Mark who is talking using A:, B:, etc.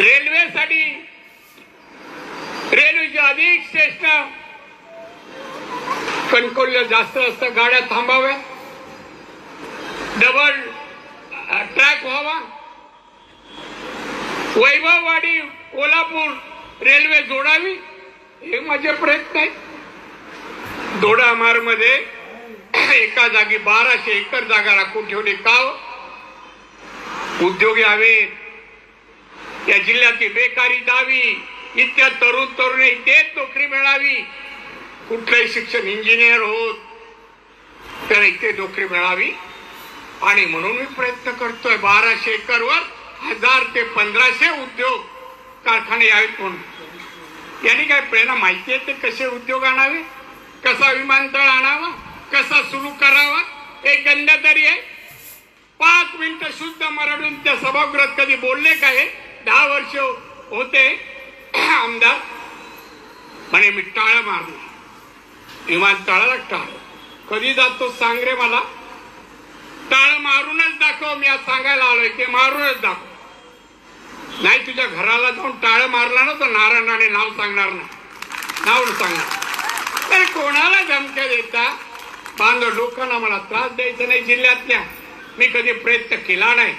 A: रेल्वेसाठी रेल्वेचे अधिक स्टेशन कणकवलीला जास्त जास्त गाड्या थांबाव्या? डबल ट्रॅक व्हावा. वैभववाडी कोल्हापूर रेल्वे जोडावी हे माझे प्रयत्न आहेत. दोडामारमध्ये एका जागी बाराशे एकर जागा राखून ठेवणे का हो? उद्योग यावेत या जिल्ह्याची बेकारी जावी इतक्या तरुण तरुणी तेच नोकरी मिळावी. कुठलंही शिक्षण इंजिनियर होत तर इथे नोकरी मिळावी. आणि म्हणून मी प्रयत्न करतोय बाराशे एकरवर हजार ते पंधराशे उद्योग कारखाने यावेत म्हणून. यांनी काय प्रेरणा माहिती आहे ते कसे उद्योग आणावे? कसा विमानतळ आणावा? कसा सुरू करावा? एक गंध तरी आहे. पाच मिनिटं शुद्ध मराठीत त्या सभागृहात कधी बोलले काय दहा वर्ष होते आमदार. म्हणे मी टाळं मारलं. विमानतळाला टाळ. कधी जातो सांग रे मला? टाळ मारूनच दाखव मी आज सांगायला आलोय ते मारूनच दाखव. नाही तुझ्या घराला जाऊन टाळ मारला ना तर नारायणाने नाव सांगणार ना नाव सांगणार. तर कोणाला धमक्या देता? बांधव लोकांना मला त्रास द्यायचा नाही जिल्ह्यातल्या. मी कधी प्रयत्न केला नाही.